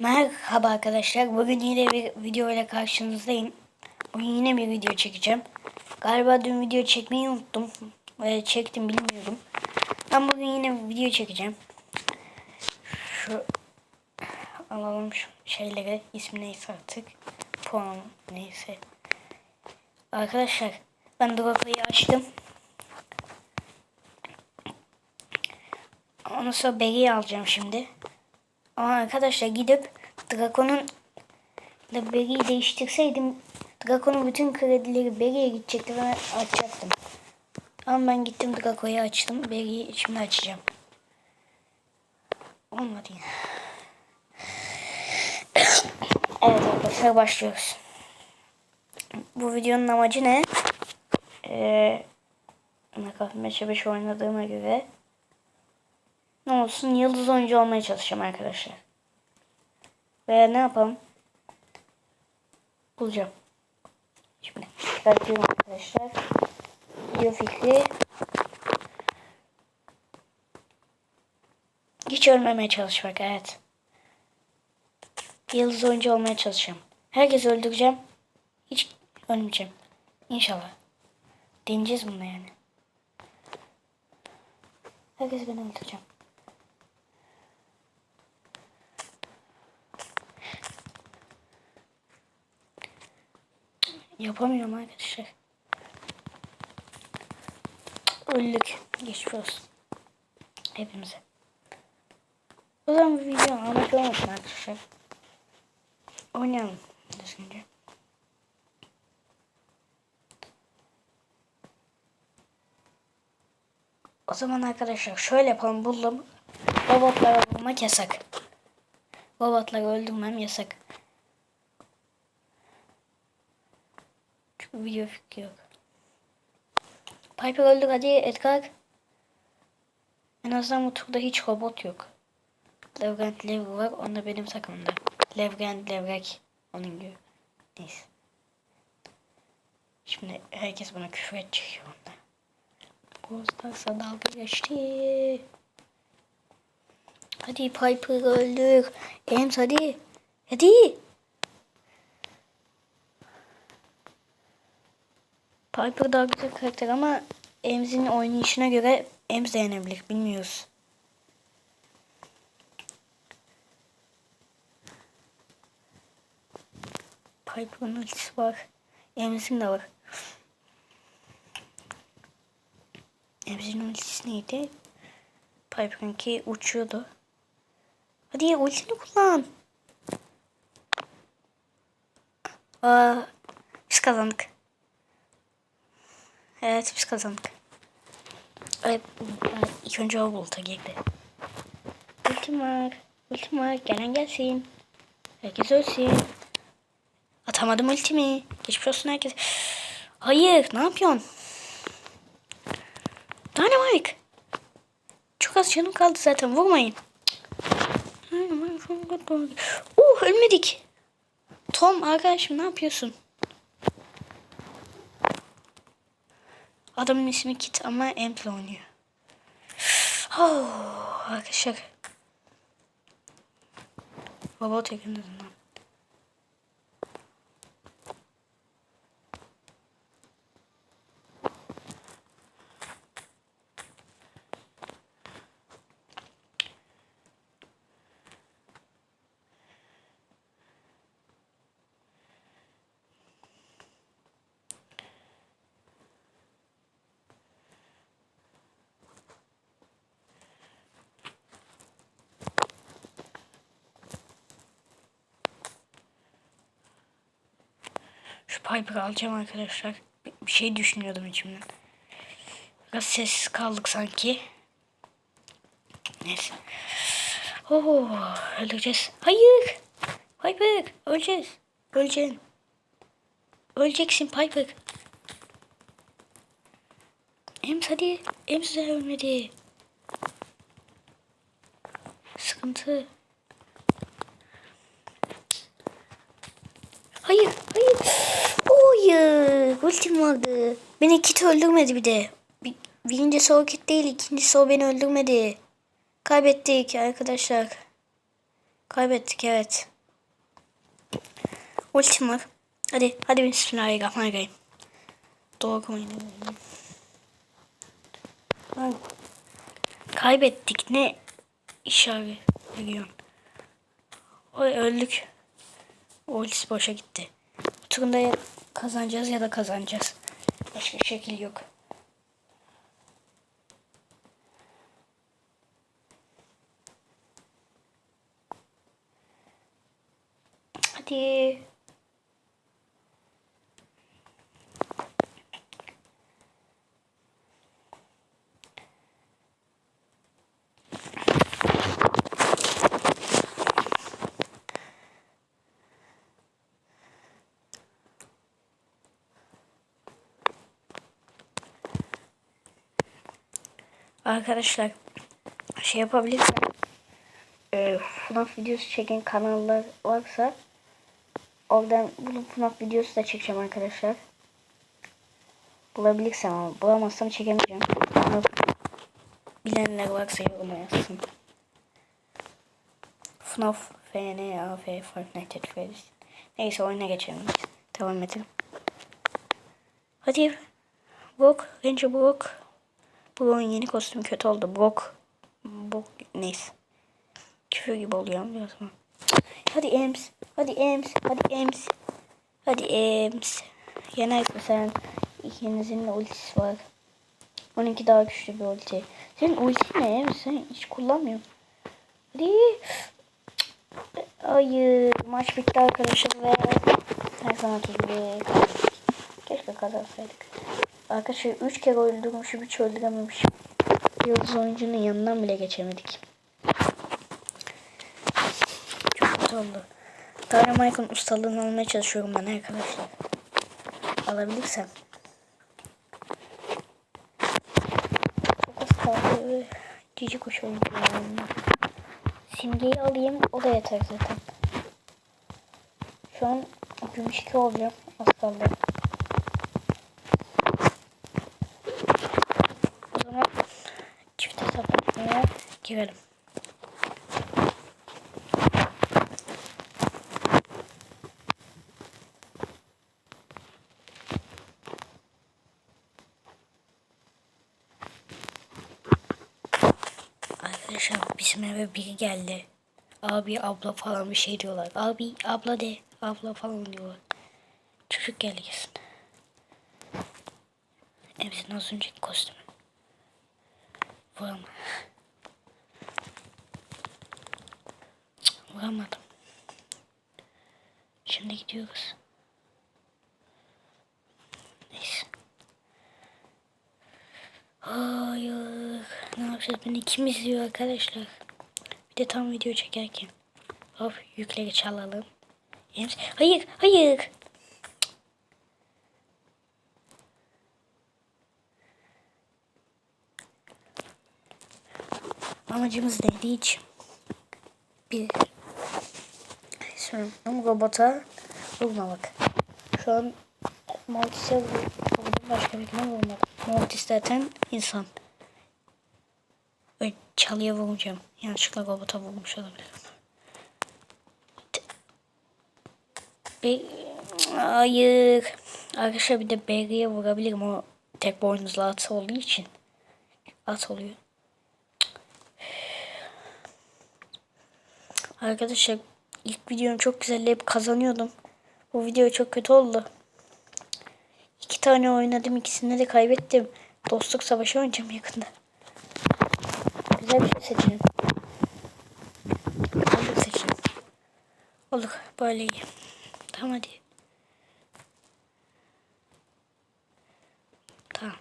Merhaba arkadaşlar. Bugün yine bir video ile karşınızdayım. Bugün yine bir video çekeceğim. Galiba dün video çekmeyi unuttum. Ve çektim bilmiyorum. Ben bugün yine bir video çekeceğim. Şu alalım şu şeyleri. İsmi neyse artık. Puan neyse. Arkadaşlar ben Droga'yı açtım. Ondan sonra Berry'i alacağım şimdi. Ama arkadaşlar gidip Drakon'un da Berry'i değiştirseydim Drakon'un bütün kredileri Berry'e gidecekti ve açacaktım. Ama ben gittim Draco'yu açtım. Berry'i şimdi açacağım. Olmadı yine. Evet arkadaşlar başlıyoruz. Bu videonun amacı ne? Ee, Minecraft Match'e 5 oynadığıma göre ne olsun yıldız oyuncu olmaya çalışacağım arkadaşlar. Ve ne yapalım? Bulacağım. Şimdi çıkartıyorum arkadaşlar. Video fikri. Hiç ölmemeye çalışmak evet. Yıldız oyuncu olmaya çalışacağım. Herkesi öldüreceğim. Hiç ölmeyeceğim. İnşallah. Deneyeceğiz bunu yani. Herkesi ben öldüreceğim. Yapamıyorum arkadaşlar. Öldük. Geçmiş olsun. Hepimize. O zaman bu video anlamak olmasın arkadaşlar. Oynayalım. Düzgünce. O zaman arkadaşlar şöyle yapalım buldum. Robotlara vurmak yasak. Robotları öldürmem yasak. Video fikri yok. Piper öldü hadi Edgar. En azından bu hiç robot yok. Levgent Lev var. Onda benim takımda. Levgent Levrek. Onun gibi. Neyse. Şimdi herkes bana küfür edecek onda. Bozdarsa dalga geçti. Hadi Piper öldür. Ems hadi. Hadi. Piper daha güzel karakter ama Ems'in oynayışına göre de yenebilir. Bilmiyoruz. Piper'ın ultisi var. Ems'in de var. Ems'in ultisi neydi? Piper'ınki uçuyordu. Hadi ultini kullan. Aa, biz kazandık. Evet biz kazandık. Evet, ilk önce o bulta girdi. Ultim var. Gelen gelsin. Herkes ölsün. Atamadım ultimi. Geçmiş olsun herkes. Hayır ne yapıyorsun? Dynamite. Çok az canım kaldı zaten vurmayın. Uh ölmedik. Tom arkadaşım ne yapıyorsun? Adamın ismi Kit ama Emple oynuyor. Oh, arkadaşlar. Robot yakınlarından. Şu Piper'ı alacağım arkadaşlar. Bir şey düşünüyordum içimden. Biraz sessiz kaldık sanki. Neyse. Oo, öleceğiz. Hayır. Piper öleceğiz. Öleceksin. Öleceksin Piper. Ems hadi. Ems de ölmedi. Sıkıntı. Hayır, hayır. Hayır. Ultim vardı. Beni kit öldürmedi bir de. Bir, birincisi o kit değil, ikincisi o beni öldürmedi. Kaybettik arkadaşlar. Kaybettik evet. Ultim var. Hadi hadi bismillahirrahmanirrahim. Doğru? Lan, Kaybettik ne işaret veriyorsun? Oy öldük. Ultisi boşa gitti. Bu turunda kazanacağız ya da kazanacağız. Başka şekil yok. Hadi. Arkadaşlar şey yapabilirsem e, FNAF videosu çeken kanallar varsa oradan bulup FNAF videosu da çekeceğim arkadaşlar. Bulabilirsem ama bulamazsam çekemeyeceğim. FNAF bilenler varsa yoruma yazsın. FNAF FNAF Fortnite Freddy's. Neyse oyuna geçelim. Devam edelim. Hadi. Brock. Ranger Brock. Brock'un yeni kostümü kötü oldu. Brock. Brock neyse. Küfür gibi oluyor biraz ama. Hadi Ems. Hadi Ems. Hadi Ems. Hadi Ems. Yener sen. İkinizin de ultisi var. Onunki daha güçlü bir ulti. Senin ulti ne Ems? Sen hiç kullanmıyorsun. Hadi. Hayır. Maç bitti arkadaşlar ve her zamanki gibi. Keşke kazansaydık. Arkadaşlar 3 kere öldürmüşüm hiç öldürememişim. Yıldız oyuncunun yanından bile geçemedik. Çok kötü oldu. Dynamite'ın ustalığını almaya çalışıyorum ben arkadaşlar. Alabilirsem. Çok az kaldı. Cici kuş oyuncu. Simgeyi alayım o da yeter zaten. Şu an gümüş 2 olacağım. Az. O zaman çift girelim. Arkadaşlar bizim eve biri geldi. Abi abla falan bir şey diyorlar. Abi abla de abla falan diyorlar. Çocuk geldi kesin. Emzin az önceki kostümü. Cık, Vuramadım. Şimdi gidiyoruz. Neyse. Hayır. Ne yapacağız? Beni kim izliyor arkadaşlar? Bir de tam video çekerken. Hop yükleri çalalım. Hayır, hayır. Amacımız neydi hiç? Bir. Sonra robota vurmamak. Şu an Mortis'e vurdum başka birine vurmadım. Mortis zaten insan. Böyle çalıya vuracağım. Yanlışlıkla robota vurmuş olabilirim. Bir... Hayır. Arkadaşlar bir de Barry'e vurabilirim. O tek boynuzlu at olduğu için. At oluyor. Arkadaşlar ilk videom çok güzeldi. Hep kazanıyordum. Bu video çok kötü oldu. İki tane oynadım. ikisini de kaybettim. Dostluk savaşı oynayacağım yakında. Güzel bir şey seçin. Olur seçin. Olur. Böyle iyi. Tamam hadi. Tamam.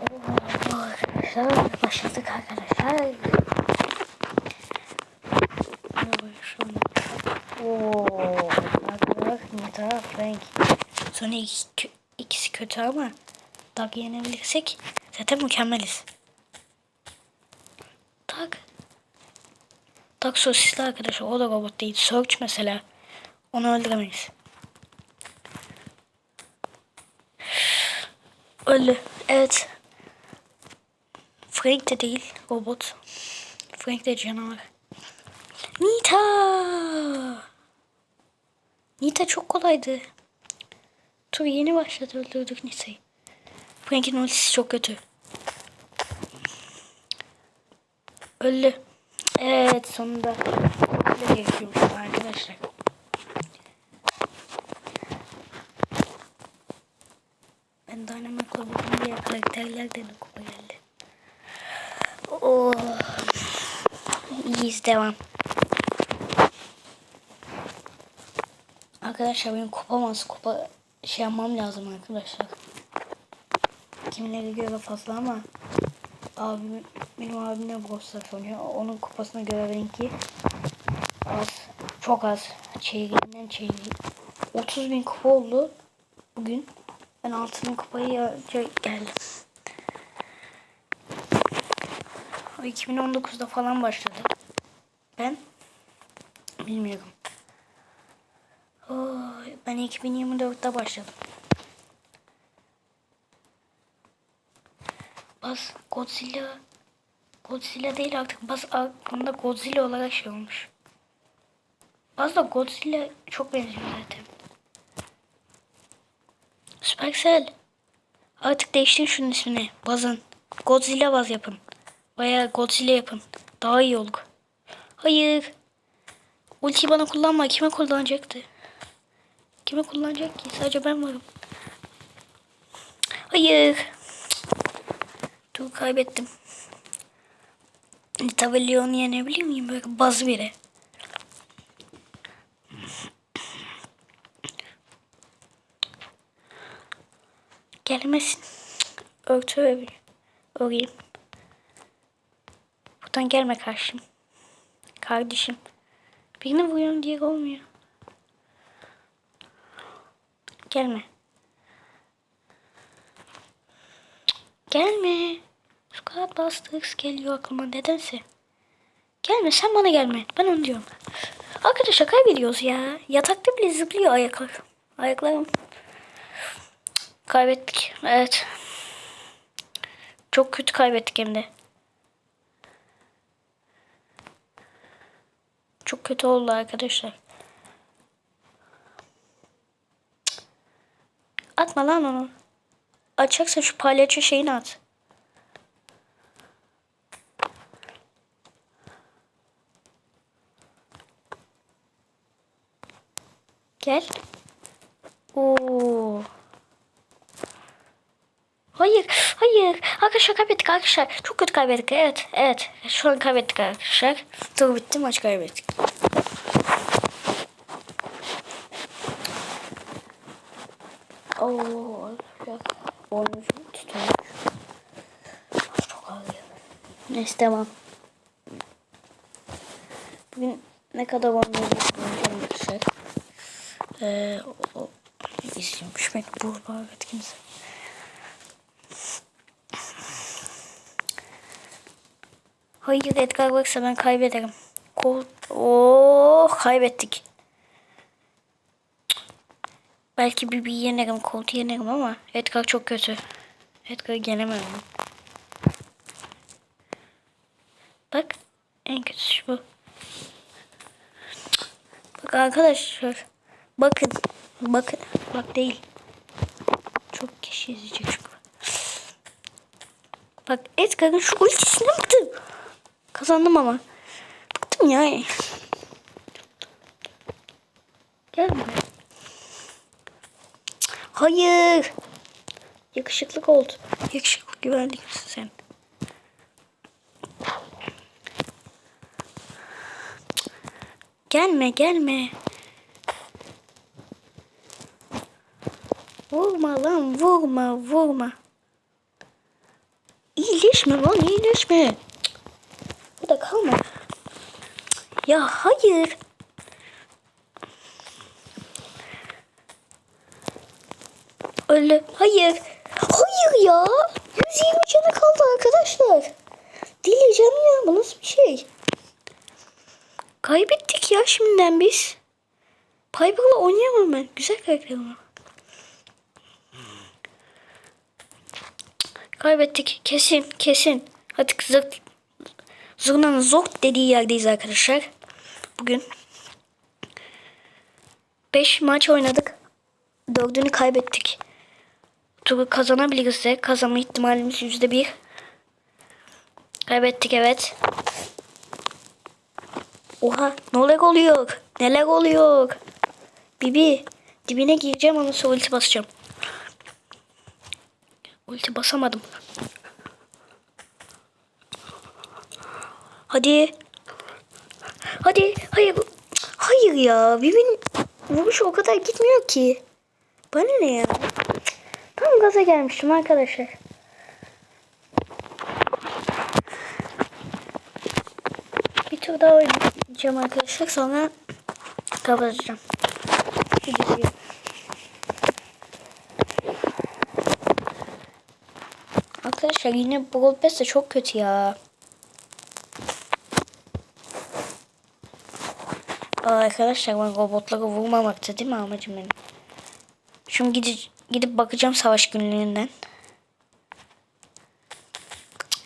Oo, Arkadaşlar başladık arkadaşlar. Oo, bak Nita, Frank. Sonra ikisi, ikisi kötü ama Doug yenebilirsek zaten mükemmeliz. Doug. Doug sosisli arkadaşlar. O da robot değil. Search mesela. Onu öldüremeyiz. Öldü. Evet. Frank de değil. Robot. Frank de canavar. Nita. Nita çok kolaydı. Tur yeni başladı öldürdük Nita'yı. Frank'in ultisi çok kötü. Öldü. Evet sonunda. Böyle gerekiyormuş arkadaşlar. Ben Dynamic'la bugün diğer karakterlerden de kupa geldi. Oh. İyiyiz devam. Arkadaşlar benim kupam az kupa şey yapmam lazım arkadaşlar. Kimileri göre fazla ama abim, benim abim de Brawl oynuyor. Onun kupasına göre benimki az. Çok az. Çeyreğinden çeyreği. 30 bin kupa oldu bugün. Ben 6 bin kupayı geldim. O 2019'da falan başladı. Ben bilmiyorum. Ben 2024'te başladım. Bas Godzilla Godzilla değil artık Bas aklımda Godzilla olarak şey olmuş. Bas da Godzilla çok benziyor zaten. Supercell. Artık değiştirin şunun ismini. Bazın. Godzilla baz yapın. Bayağı Godzilla yapın. Daha iyi olur. Hayır. Ultiyi bana kullanma. Kime kullanacaktı? Kime kullanacak ki? Sadece ben varım. Hayır. Dur kaybettim. Tabii Leon'u yenebilir miyim? Böyle baz biri. Gelmesin. Örtü öreyim. Buradan gelme karşım. Kardeşim. Birini vuruyorum diye olmuyor. Gelme. Gelme. Squad Busters geliyor aklıma nedense. Gelme sen bana gelme. Ben onu diyorum. Arkadaşlar kaybediyoruz ya. Yatakta bile zıplıyor ayaklar. Ayaklarım. Kaybettik. Evet. Çok kötü kaybettik hem de. Çok kötü oldu arkadaşlar. Atma lan onu. Açacaksan şu palyaço şeyini at. Gel. Oo. Hayır, hayır. Arkadaşlar kaybettik arkadaşlar. Çok kötü kaybettik. Evet, evet. Şu an kaybettik arkadaşlar. Tur bitti, maç kaybettik. Oo, arkadaşlar. Oyuncu tutulmuş. Çok. Neyse devam. Bugün ne kadar oynayacağız arkadaşlar. Ee, o, o izliyormuş beni. Bu bağırdı kimse. Hayır Edgar baksa ben kaybederim. Kol... Oo, kaybettik. Belki bir bir yenerim, Colt'u yenerim ama Edgar çok kötü. Edgar'ı yenemem. Bak en kötüsü bu. Bak arkadaşlar. Bakın. Bakın. Bak değil. Çok kişi izleyecek çünkü. Bak Edgar'ın şu ultisine baktım. Kazandım ama. Bıktım ya. Gel buraya. Hayır. Yakışıklı oldu. Yakışıklı güvenlik misin sen? Gelme gelme. Vurma lan vurma vurma. İyileşme lan iyileşme. Burada kalma. Ya hayır. Öyle. Hayır. Hayır ya. 120 canı kaldı arkadaşlar. Delireceğim ya. Bu nasıl bir şey? Kaybettik ya şimdiden biz. Piper'la oynayamam ben. Güzel karakter ama. Kaybettik. Kesin. Kesin. Hadi zırt. Zurna'nın zort dediği yerdeyiz arkadaşlar. Bugün 5 maç oynadık. Dördünü kaybettik. Turu kazanabiliriz de kazanma ihtimalimiz yüzde bir. Kaybettik evet. Oha neler oluyor? Neler oluyor? Bibi dibine gireceğim ama sonra ulti basacağım. Ulti basamadım. Hadi. Hadi. Hayır. Hayır ya. Bibi'nin vuruşu o kadar gitmiyor ki. Bana ne ya? Gaza gelmiştim arkadaşlar. Bir tur daha oynayacağım arkadaşlar. Sonra kapatacağım. Videoyu. Arkadaşlar yine Brawl Pass de çok kötü ya. Arkadaşlar ben robotları vurmamakta değil mi amacım benim? Şimdi gidip, gidip bakacağım savaş günlüğünden.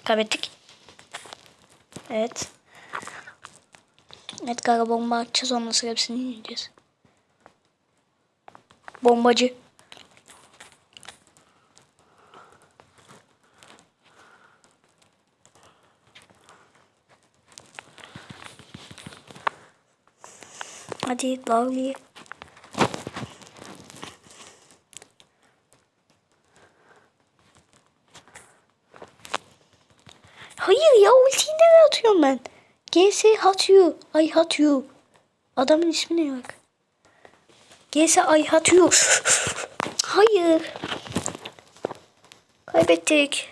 Kaybettik. Evet. Evet kara bomba atacağız ondan sonra hepsini yiyeceğiz. Bombacı. Hadi Lovely. Hayır ya ultiyi nereye atıyorum ben? GS hot you. I hot you. Adamın ismi ne bak. GS I hot you. Hayır. Kaybettik.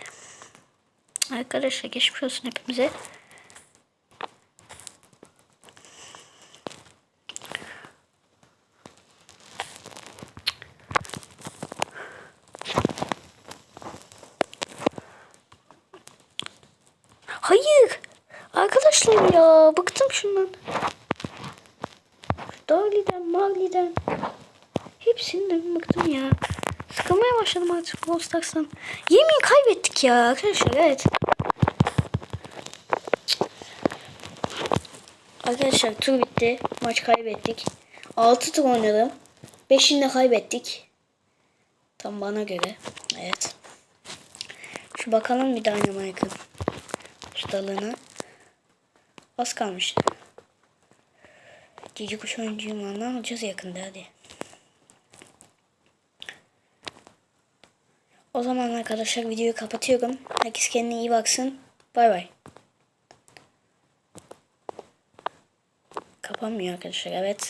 Arkadaşlar geçmiş olsun hepimize. Hayır. Arkadaşlar ya bıktım şundan. Şu Darli'den, Marli'den. Hepsinden bıktım ya. Sıkılmaya başladım artık Brawl Stars'tan. Yemin kaybettik ya arkadaşlar evet. Arkadaşlar tur bitti. Maç kaybettik. 6 tur oynadım. 5'ini de kaybettik. Tam bana göre. Evet. Şu bakalım bir Dynamite'ın ustalığına. Az kalmış. Cici kuş oyuncuyum ne alacağız yakında hadi. O zaman arkadaşlar videoyu kapatıyorum. Herkes kendine iyi baksın. Bay bay. Kapanmıyor arkadaşlar evet.